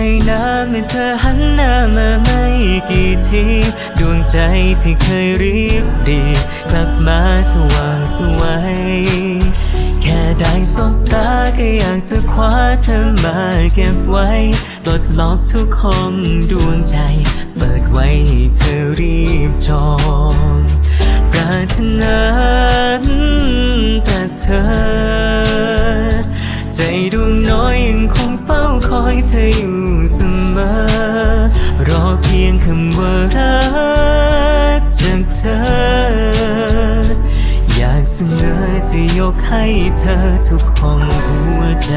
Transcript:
ามให้เธอหันหน้ามาไม่กี่ทีดวงใจที่เคยรีบดี กลับมาสว่างสวยแค่ได้สบตาก็อยากจะคว้าเธอมาเก็บไว้ปลดล็อกทุกห้องดวงใจ เปิดไว้ให้เธอรีบจองปรารถนาแต่เธอ ใจดวงน้อยยังคงเฝ้าคอยเธออยู่ เสมอ รอเพียงคำว่ารักจากเธอ อยากเสนอจะยกให้เธอทุกของหัวใจ